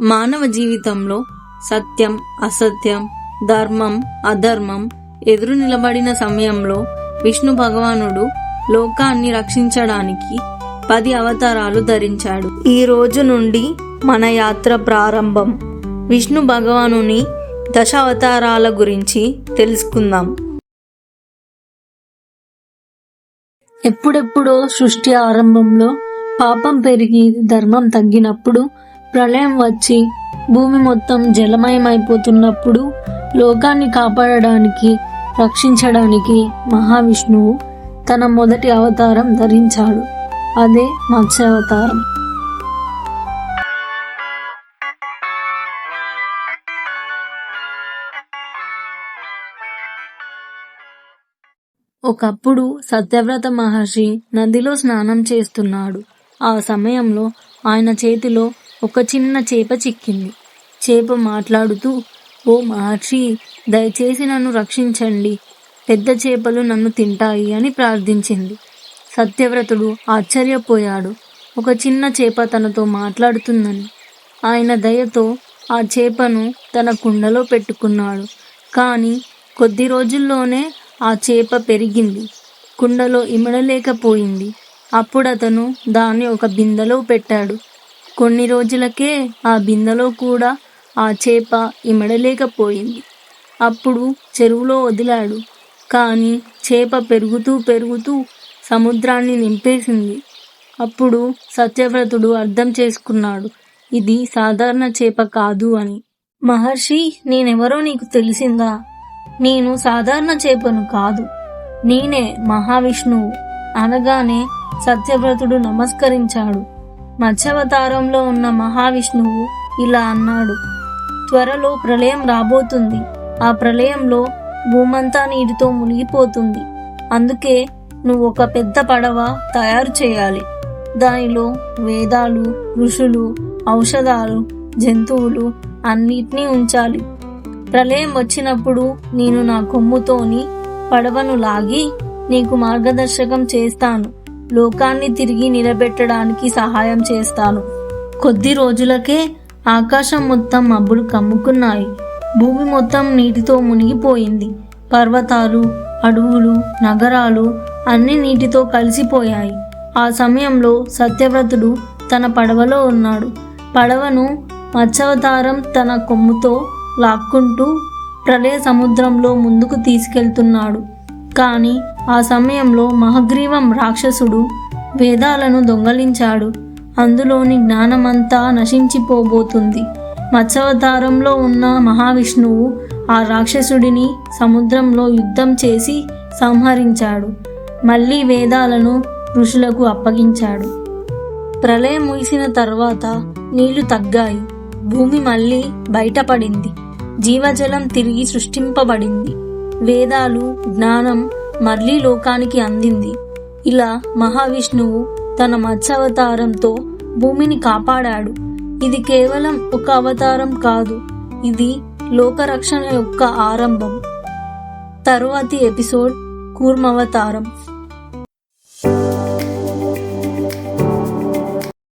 మానవ జీవితంలో సత్యం అసత్యం ధర్మం అధర్మం ఎదురు నిలబడిన సమయంలో విష్ణు భగవానుడు లోకాన్ని రక్షించడానికి పది అవతారాలు ధరించాడు. ఈ రోజు నుండి మన యాత్ర ప్రారంభం. విష్ణు భగవానుని దశ అవతారాల గురించి తెలుసుకుందాం. ఎప్పుడెప్పుడో సృష్టి ఆరంభంలో పాపం పెరిగి ధర్మం తగ్గినప్పుడు ప్రళయం వచ్చి భూమి మొత్తం జలమయమైపోతున్నప్పుడు లోకాన్ని కాపాడడానికి రక్షించడానికి మహావిష్ణువు తన మొదటి అవతారం ధరించాడు. అదే మత్స్యావతారం. ఒకప్పుడు సత్యవ్రత మహర్షి నదిలో స్నానం చేస్తున్నాడు. ఆ సమయంలో ఆయన చేతిలో ఒక చిన్న చేప చిక్కింది. చేప మాట్లాడుతూ ఓ మహర్షి దయచేసి నన్ను రక్షించండి. పెద్ద చేపలు నన్ను తింటాయి అని ప్రార్థించింది. సత్యవ్రతుడు ఆశ్చర్యపోయాడు. ఒక చిన్న చేప తనతో మాట్లాడుతుందని. ఆయన దయతో ఆ చేపను తన కుండలో పెట్టుకున్నాడు. కానీ కొద్ది రోజుల్లోనే ఆ చేప పెరిగింది. కుండలో ఇమడలేకపోయింది. అప్పుడు అతను దాన్ని ఒక బిందెలో పెట్టాడు. కొన్ని రోజులకే ఆ బిందెలో కూడా ఆ చేప ఇమడలేకపోయింది. అప్పుడు చెరువులో వదిలాడు. కానీ చేప పెరుగుతూ పెరుగుతూ సముద్రాన్ని నింపేసింది. అప్పుడు సత్యవ్రతుడు అర్థం చేసుకున్నాడు. ఇది సాధారణ చేప కాదు అని. మహర్షి నేనెవరో నీకు తెలిసిందా? నేను సాధారణ చేపను కాదు. నేనే మహావిష్ణువు అనగానే సత్యవ్రతుడు నమస్కరించాడు. మత్స్యవతారంలో ఉన్న మహావిష్ణువు ఇలా అన్నాడు. త్వరలో ప్రళయం రాబోతుంది. ఆ ప్రళయంలో భూమంతా నీటితో మునిగిపోతుంది. అందుకే నువ్వు ఒక పెద్ద పడవ తయారు చేయాలి. దానిలో వేదాలు ఋషులు ఔషధాలు జంతువులు అన్నిటినీ ఉంచాలి. ప్రళయం వచ్చినప్పుడు నేను నా కొమ్ముతోని పడవను లాగి నీకు మార్గదర్శకం చేస్తాను. లోకాన్ని తిరిగి నిలబెట్టడానికి సహాయం చేస్తాను. కొద్ది రోజులకే ఆకాశం మొత్తం మబ్బులు కమ్ముకున్నాయి. భూమి మొత్తం నీటితో మునిగిపోయింది. పర్వతాలు అడవులు నగరాలు అన్ని నీటితో కలిసిపోయాయి. ఆ సమయంలో సత్యవ్రతుడు తన పడవలో ఉన్నాడు. పడవను మత్స్యవతారం తన కొమ్ముతో లాక్కుంటూ ప్రళయ సముద్రంలో ముందుకు తీసుకెళ్తున్నాడు. కానీ ఆ సమయంలో మహగ్రీవం రాక్షసుడు వేదాలను దొంగలించాడు. అందులోని జ్ఞానమంతా నశించిపోబోతుంది. మత్స్యవతారంలో ఉన్న మహావిష్ణువు ఆ రాక్షసుడిని సముద్రంలో యుద్ధం చేసి సంహరించాడు. మళ్ళీ వేదాలను ఋషులకు అప్పగించాడు. ప్రళయం ముగిసిన తర్వాత నీళ్ళు తగ్గాయి. భూమి మళ్ళీ బయటపడింది. జీవజలం తిరిగి సృష్టింపబడింది. వేదాలు జ్ఞానం మళ్ళీ లోకానికి అందింది. ఇలా మహావిష్ణువు తన మత్స్యావతారంతో భూమిని కాపాడాడు. ఇది కేవలం ఒక అవతారం కాదు ఇది లోకరక్షణ యొక్క ఆరంభం. తరువాతి ఎపిసోడ్ కూర్మవతారం.